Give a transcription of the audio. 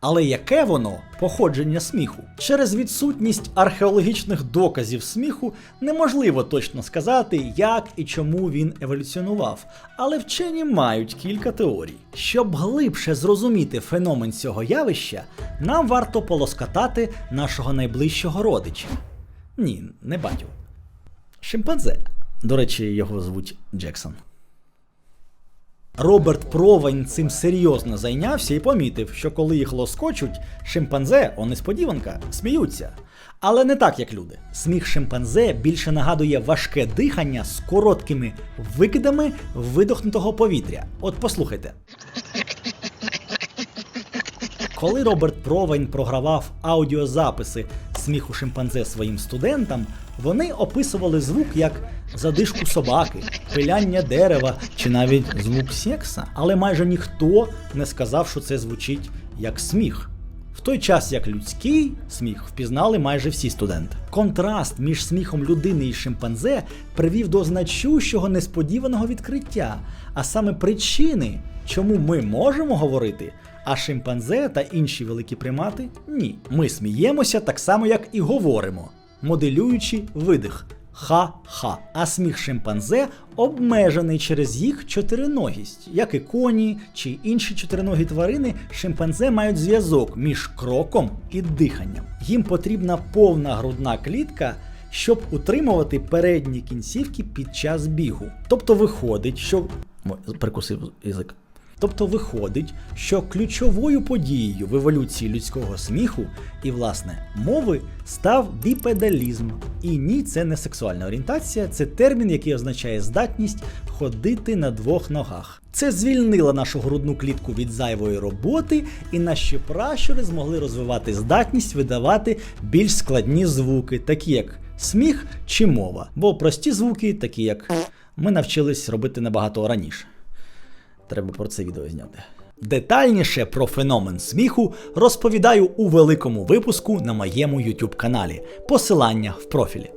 Але яке воно походження сміху? Через відсутність археологічних доказів сміху неможливо точно сказати, як і чому він еволюціонував. Але вчені мають кілька теорій. Щоб глибше зрозуміти феномен цього явища, нам варто полоскатати нашого найближчого родича. Ні, не батю. Шимпанзе. До речі, його звуть Джексон. Роберт Провайн цим серйозно зайнявся і помітив, що коли їх лоскочуть, шимпанзе, о несподіванка, сміються. Але не так, як люди. Сміх шимпанзе більше нагадує важке дихання з короткими викидами видохнутого повітря. От послухайте. Коли Роберт Провайн програвав аудіозаписи сміху шимпанзе своїм студентам, вони описували звук як задишку собаки, пиляння дерева чи навіть звук секса. Але майже ніхто не сказав, що це звучить як сміх. В той час як людський сміх впізнали майже всі студенти. Контраст між сміхом людини і шимпанзе привів до значущого несподіваного відкриття, а саме причини, чому ми можемо говорити, а шимпанзе та інші великі примати ні. Ми сміємося так само, як і говоримо, моделюючи видих. Ха-ха. А сміх шимпанзе обмежений через їх чотириногість. Як і коні чи інші чотириногі тварини, шимпанзе мають зв'язок між кроком і диханням. Їм потрібна повна грудна клітка, щоб утримувати передні кінцівки під час бігу. Тобто виходить, що. Прикусив язик. Тобто виходить, що ключовою подією в еволюції людського сміху і, власне, мови став біпедалізм. І ні, це не сексуальна орієнтація, це термін, який означає здатність ходити на двох ногах. Це звільнило нашу грудну клітку від зайвої роботи, і наші пращури змогли розвивати здатність видавати більш складні звуки, такі як сміх чи мова. Бо прості звуки, такі як ми навчились робити набагато раніше. Треба про це відео зняти. Детальніше про феномен сміху розповідаю у великому випуску на моєму YouTube каналі. Посилання в профілі.